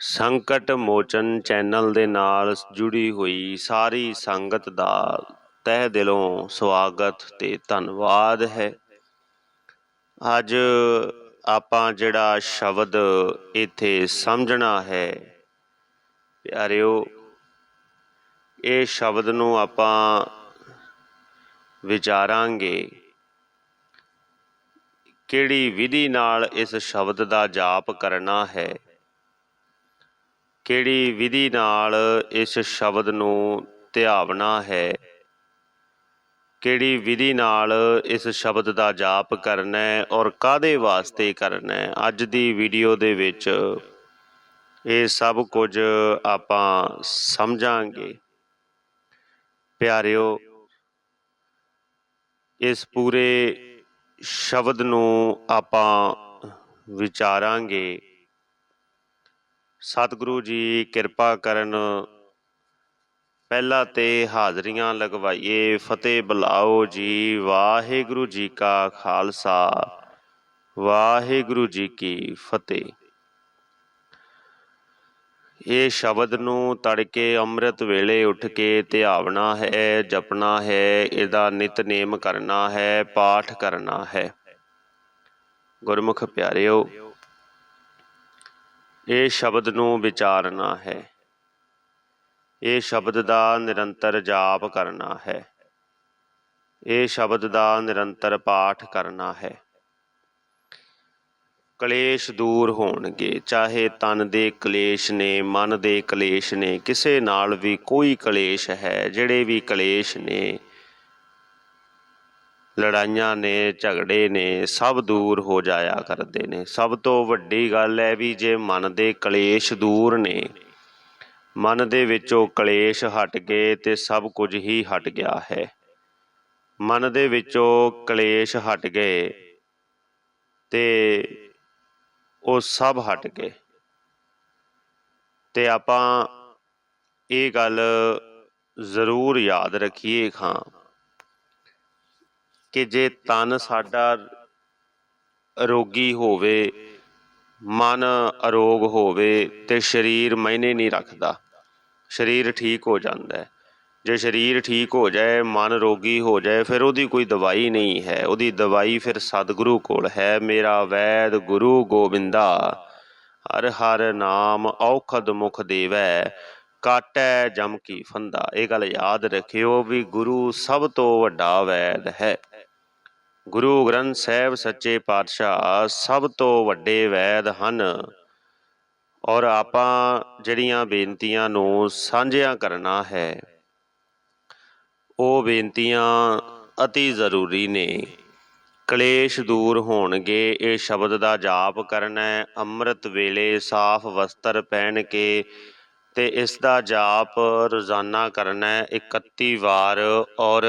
ਸੰਕਟ ਮੋਚਨ ਚੈਨਲ ਦੇ ਨਾਲ ਜੁੜੀ ਹੋਈ ਸਾਰੀ ਸੰਗਤ ਦਾ ਤਹਿ ਦਿਲੋਂ ਸਵਾਗਤ ਤੇ ਧੰਨਵਾਦ ਹੈ। ਅੱਜ ਆਪਾਂ ਜਿਹੜਾ ਸ਼ਬਦ ਇੱਥੇ ਸਮਝਣਾ ਹੈ, ਪਿਆਰਿਓ, ਇਹ ਸ਼ਬਦ ਨੂੰ ਆਪਾਂ ਵਿਚਾਰਾਂਗੇ ਕਿਹੜੀ ਵਿਧੀ ਨਾਲ ਇਸ ਸ਼ਬਦ ਦਾ ਜਾਪ ਕਰਨਾ ਹੈ। ਕਿਹੜੀ ਵਿਧੀ ਨਾਲ ਇਸ ਸ਼ਬਦ ਨੂੰ ਧਿਆਵਣਾ ਹੈ? ਕਿਹੜੀ ਵਿਧੀ ਨਾਲ ਇਸ ਸ਼ਬਦ ਦਾ ਜਾਪ ਕਰਨਾ ਹੈ ਔਰ ਕਾਦੇ ਵਾਸਤੇ ਕਰਨਾ ਹੈ? ਅੱਜ ਦੀ ਵੀਡੀਓ ਦੇ ਵਿੱਚ ਇਹ ਸਭ ਕੁਝ ਆਪਾਂ ਸਮਝਾਂਗੇ। ਪਿਆਰਿਓ, ਇਸ ਪੂਰੇ ਸ਼ਬਦ ਨੂੰ ਆਪਾਂ ਵਿਚਾਰਾਂਗੇ। ਸਤਿਗੁਰੂ ਜੀ ਕਿਰਪਾ ਕਰਨ। ਪਹਿਲਾਂ ਤੇ ਹਾਜ਼ਰੀਆਂ ਲਗਵਾਈਏ। ਫਤਿਹ ਬੁਲਾਓ ਜੀ। ਵਾਹਿਗੁਰੂ ਜੀ ਕਾ ਖਾਲਸਾ। ਵਾਹਿਗੁਰੂ ਜੀ ਕੀ ਫਤਿਹ। ਇਹ ਸ਼ਬਦ ਨੂੰ ਤੜਕੇ ਅੰਮ੍ਰਿਤ ਵੇਲੇ ਉੱਠ ਕੇ ਧਿਆਵਣਾ ਹੈ, ਜਪਣਾ ਹੈ, ਇਹਦਾ ਨਿਤਨੇਮ ਕਰਨਾ ਹੈ, ਪਾਠ ਕਰਨਾ ਹੈ। ਗੁਰਮੁਖ ਪਿਆਰਿਓ ਇਹ ਸ਼ਬਦ ਨੂੰ ਵਿਚਾਰਨਾ ਹੈ। ਇਹ ਸ਼ਬਦ ਦਾ ਨਿਰੰਤਰ ਜਾਪ ਕਰਨਾ ਹੈ। ਇਹ ਸ਼ਬਦ ਦਾ ਨਿਰੰਤਰ ਪਾਠ ਕਰਨਾ ਹੈ। ਕਲੇਸ਼ ਦੂਰ ਹੋਣਗੇ, ਚਾਹੇ ਤਨ ਦੇ ਕਲੇਸ਼ ਨੇ, ਮਨ ਦੇ ਕਲੇਸ਼ ਨੇ, ਕਿਸੇ ਨਾਲ ਵੀ ਕੋਈ ਕਲੇਸ਼ ਹੈ, ਜਿਹੜੇ ਵੀ ਕਲੇਸ਼ ਨੇ ਲੜਾਈਆਂ ਨੇ, ਝਗੜੇ ਨੇ, ਸਭ ਦੂਰ ਹੋ ਜਾਇਆ ਕਰਦੇ ਨੇ। ਸਭ ਤੋਂ ਵੱਡੀ ਗੱਲ ਹੈ ਵੀ ਜੇ ਮਨ ਦੇ ਕਲੇਸ਼ ਦੂਰ ਨੇ। ਮਨ ਦੇ ਵਿੱਚੋਂ ਕਲੇਸ਼ ਹਟ ਗਏ ਤੇ ਸਭ ਕੁਝ ਹੀ ਹਟ ਗਿਆ ਹੈ। ਮਨ ਦੇ ਵਿੱਚੋਂ ਕਲੇਸ਼ ਹਟ ਗਏ ਤੇ ਉਹ ਸਭ ਹਟ ਗਏ। ਤੇ ਆਪਾਂ ਇਹ ਗੱਲ ਜ਼ਰੂਰ ਯਾਦ ਰੱਖੀਏ ਖਾਂ। ਕਿ ਜੇ ਤਨ ਸਾਡਾ ਰੋਗੀ ਹੋਵੇ, ਮਨ ਅਰੋਗ ਹੋਵੇ ਤੇ ਸਰੀਰ ਮਾਇਨੇ ਨਹੀਂ ਰੱਖਦਾ। ਸਰੀਰ ਠੀਕ ਹੋ ਜਾਂਦਾ ਹੈ। ਜੇ ਸਰੀਰ ਠੀਕ ਹੋ ਜਾਏ, ਮਨ ਰੋਗੀ ਹੋ ਜਾਏ, ਫਿਰ ਉਹਦੀ ਕੋਈ ਦਵਾਈ ਨਹੀਂ ਹੈ। ਉਹਦੀ ਦਵਾਈ ਫਿਰ ਸਤਿਗੁਰੂ ਕੋਲ ਹੈ। ਮੇਰਾ ਵੈਦ ਗੁਰੂ ਗੋਬਿੰਦਾ, ਹਰ ਹਰ ਨਾਮ ਔਖਦ ਮੁਖ ਦੇਵੈ, ਕਾਟੈ ਜਮ ਕੀ ਫੰਦਾ। ਇਹ ਗੱਲ ਯਾਦ ਰੱਖਿਓ ਵੀ ਗੁਰੂ ਸਭ ਤੋਂ ਵੱਡਾ ਵੈਦ ਹੈ। ਗੁਰੂ ਗ੍ਰੰਥ ਸਾਹਿਬ ਸੱਚੇ ਪਾਤਸ਼ਾਹ ਸਭ ਤੋਂ ਵੱਡੇ ਵੈਦ ਹਨ। ਔਰ ਆਪਾਂ ਜਿਹੜੀਆਂ ਬੇਨਤੀਆਂ ਨੂੰ ਸਾਂਝਿਆਂ ਕਰਨਾ ਹੈ, ਉਹ ਬੇਨਤੀਆਂ ਅਤੀ ਜ਼ਰੂਰੀ ਨੇ। ਕਲੇਸ਼ ਦੂਰ ਹੋਣਗੇ, ਇਹ ਸ਼ਬਦ ਦਾ ਜਾਪ ਕਰਨਾ ਅੰਮ੍ਰਿਤ ਵੇਲੇ ਸਾਫ਼ ਵਸਤਰ ਪਹਿਨ ਕੇ ਤੇ ਇਸ ਦਾ ਜਾਪ ਰੋਜ਼ਾਨਾ ਕਰਨਾ ਹੈ 31 ਵਾਰ ਔਰ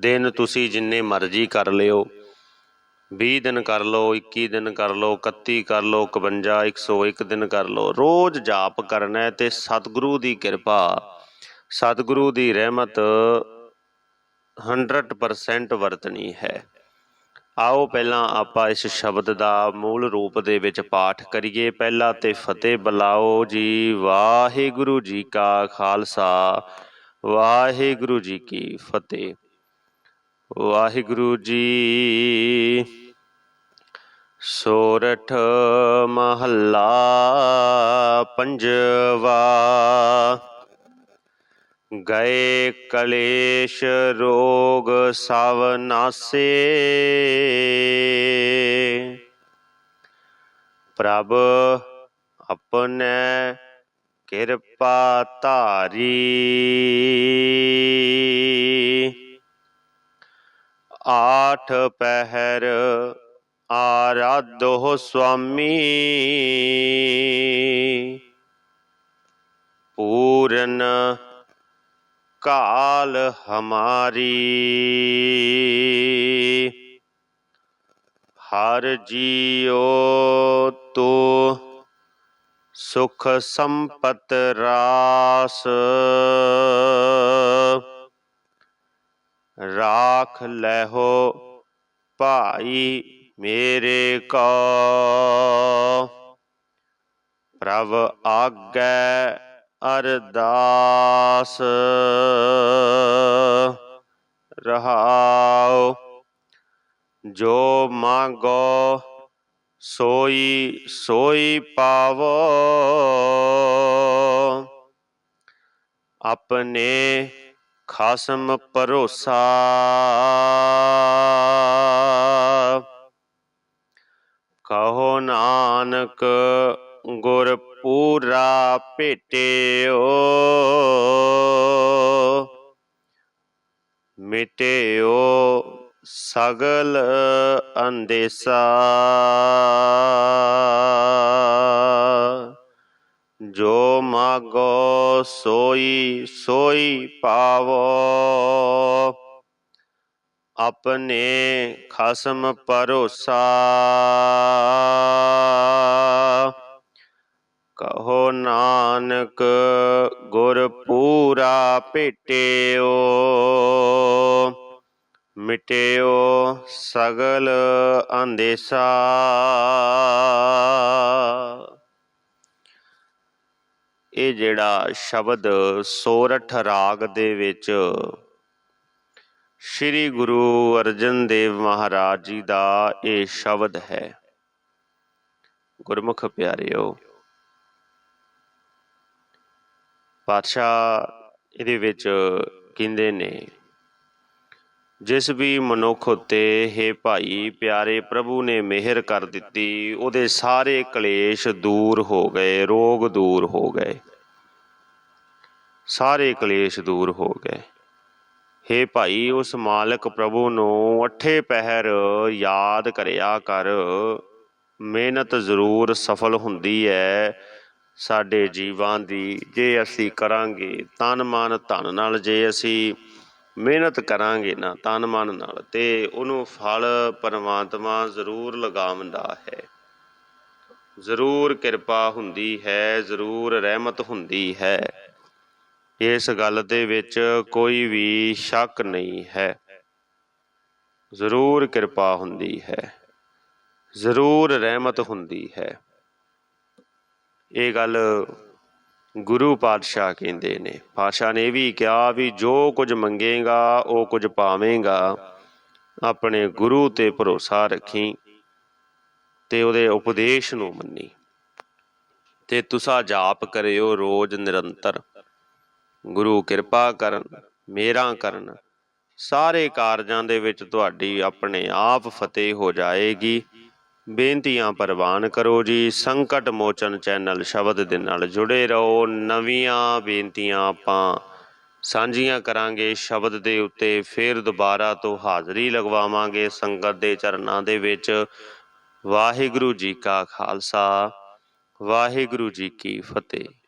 ਦਿਨ ਤੁਸੀਂ ਜਿੰਨੇ ਮਰਜ਼ੀ ਕਰ ਲਿਓ। 20 ਦਿਨ ਕਰ ਲਓ 21 ਦਿਨ ਕਰ ਲਓ 31 ਕਰ ਲਓ 51 101 ਦਿਨ ਕਰ ਲਓ। ਰੋਜ਼ ਜਾਪ ਕਰਨਾ ਹੈ ਤੇ ਸਤਿਗੁਰੂ ਦੀ ਕਿਰਪਾ, ਸਤਿਗੁਰੂ ਦੀ ਰਹਿਮਤ 100% ਵਰਤਣੀ ਹੈ। ਆਓ ਪਹਿਲਾਂ ਆਪਾਂ ਇਸ ਸ਼ਬਦ ਦਾ ਮੂਲ ਰੂਪ ਦੇ ਵਿੱਚ ਪਾਠ ਕਰੀਏ। ਪਹਿਲਾਂ ਤੇ ਫਤਿਹ ਬੁਲਾਓ ਜੀ, ਵਾਹਿਗੁਰੂ ਜੀ ਕਾ ਖਾਲਸਾ, ਵਾਹਿਗੁਰੂ ਜੀ ਕੀ ਫਤਿਹ। ਵਾਹਿਗੁਰੂ ਜੀ। ਸੋਰਠ ਮਹੱਲਾ ਪੰਜਵਾ। ਗਏ ਕਲੇਸ਼ ਰੋਗ ਸਭ ਨਾਸੇ। ਪ੍ਰਭ ਆਪਣੇ ਕਿਰਪਾ ਧਾਰੀ। ਆਠ ਪਹਿਰ ਆਰਾਧੋ ਸੁਆਮੀ। ਪੂਰਨ ਕਾਲ ਹਮਾਰੀ। ਹਰ ਜੀਓ ਤੋ ਸੁਖ ਸੰਪਤ ਰਾਸ। ਰਾਖ ਲੈਹੋ ਭਾਈ ਮੇਰੇ ਕੋ। ਪ੍ਰਭ ਆਗੈ ਅਰਦਾਸ, ਰਹਾਉ। ਜੋ ਮੰਗੋ ਸੋਈ ਸੋਈ ਪਾਵੋ। ਆਪਣੇ ਖਾਸਮ ਭਰੋਸਾ। ਕਹੋ ਨਾਨਕ ਗੁਰ ਪੂਰਾ ਭੇਟਿਓ। ਮਿਟਿਓ ਸਗਲ ਅੰਦੇਸਾ। ਜੋ ਮਾਗੋ ਸੋਈ ਸੋਈ ਪਾਵੋ। ਆਪਣੇ ਖਸਮ ਭਰੋਸਾ। ਕਹੋ ਨਾਨਕ ਗੁਰ ਪੂਰਾ ਭੇਟਿਓ। ਮਿਟਿਓ ਸਗਲ ਅੰਦੇਸਾ। ਇਹ ਜਿਹੜਾ ਸ਼ਬਦ ਸੋਰਠ ਰਾਗ ਦੇ ਵਿੱਚ ਸ੍ਰੀ ਗੁਰੂ ਅਰਜਨ ਦੇਵ ਮਹਾਰਾਜ ਜੀ ਦਾ ਇਹ ਸ਼ਬਦ ਹੈ। ਗੁਰਮੁਖ ਪਿਆਰਿਓ, ਪਾਤਸ਼ਾਹ ਇਹਦੇ ਵਿੱਚ ਕਹਿੰਦੇ ਨੇ ਜਿਸ ਵੀ ਮਨੁੱਖ ਉਤੇ, ਹੇ ਭਾਈ, ਪਿਆਰੇ ਪ੍ਰਭੂ ਨੇ ਮਿਹਰ ਕਰ ਦਿੱਤੀ, ਉਹਦੇ ਸਾਰੇ ਕਲੇਸ਼ ਦੂਰ ਹੋ ਗਏ, ਰੋਗ ਦੂਰ ਹੋ ਗਏ। ਸਾਰੇ ਕਲੇਸ਼ ਦੂਰ ਹੋ ਗਏ। ਹੇ ਭਾਈ, ਉਸ ਮਾਲਕ ਪ੍ਰਭੂ ਨੂੰ ਅਠੇ ਪਹਿਰ ਯਾਦ ਕਰਿਆ ਕਰ। ਮਿਹਨਤ ਜ਼ਰੂਰ ਸਫਲ ਹੁੰਦੀ ਹੈ ਸਾਡੇ ਜੀਵਾਂ ਦੀ ਜੇ ਅਸੀਂ ਕਰਾਂਗੇ, ਤਨ ਮਨ ਧਨ ਨਾਲ ਜੇ ਅਸੀਂ ਮਿਹਨਤ ਕਰਾਂਗੇ ਨਾ, ਤਨ ਮਨ ਨਾਲ, ਤੇ ਉਹਨੂੰ ਫਲ ਪਰਮਾਤਮਾ ਜ਼ਰੂਰ ਲਗਾਉਂਦਾ ਹੈ। ਜ਼ਰੂਰ ਕਿਰਪਾ ਹੁੰਦੀ ਹੈ, ਜ਼ਰੂਰ ਰਹਿਮਤ ਹੁੰਦੀ ਹੈ। ਇਸ ਗੱਲ ਦੇ ਵਿੱਚ ਕੋਈ ਵੀ ਸ਼ੱਕ ਨਹੀਂ ਹੈ। ਜ਼ਰੂਰ ਕਿਰਪਾ ਹੁੰਦੀ ਹੈ, ਜ਼ਰੂਰ ਰਹਿਮਤ ਹੁੰਦੀ ਹੈ। ਇਹ ਗੱਲ ਗੁਰੂ ਪਾਤਸ਼ਾਹ ਕਹਿੰਦੇ ਨੇ ਪਾਤਸ਼ਾਹ ਨੇ ਇਹ ਵੀ ਕਿਹਾ ਵੀ ਜੋ ਕੁਝ ਮੰਗੇਗਾ, ਉਹ ਕੁਝ ਪਾਵੇਂਗਾ। ਆਪਣੇ ਗੁਰੂ ਤੇ ਭਰੋਸਾ ਰੱਖੀ ਤੇ ਉਹਦੇ ਉਪਦੇਸ਼ ਨੂੰ ਮੰਨੀ। ਤੇ ਤੁਸਾ ਜਾਪ ਕਰਿਓ ਰੋਜ਼ ਨਿਰੰਤਰ। ਗੁਰੂ ਕਿਰਪਾ ਕਰਨ ਮੇਰਾ ਕਰਨ। ਸਾਰੇ ਕਾਰਜਾਂ ਦੇ ਵਿੱਚ ਤੁਹਾਡੀ ਆਪਣੇ ਆਪ ਫਤਿਹ ਹੋ ਜਾਏਗੀ। ਬੇਨਤੀਆਂ ਪ੍ਰਵਾਨ ਕਰੋ ਜੀ, ਸੰਕਟ ਮੋਚਨ ਚੈਨਲ ਸ਼ਬਦ ਦੇ ਨਾਲ ਜੁੜੇ ਰਹੋ। ਨਵੀਆਂ ਬੇਨਤੀਆਂ ਆਪਾਂ ਸਾਂਝੀਆਂ ਕਰਾਂਗੇ, ਸ਼ਬਦ ਦੇ ਉੱਤੇ ਫਿਰ ਦੁਬਾਰਾ ਤੋਂ ਹਾਜ਼ਰੀ ਲਗਵਾਵਾਂਗੇ ਸੰਗਤ ਦੇ ਚਰਨਾਂ ਦੇ ਵਿੱਚ। ਵਾਹਿਗੁਰੂ ਜੀ ਕਾ ਖਾਲਸਾ, ਵਾਹਿਗੁਰੂ ਜੀ ਕੀ ਫਤਿਹ।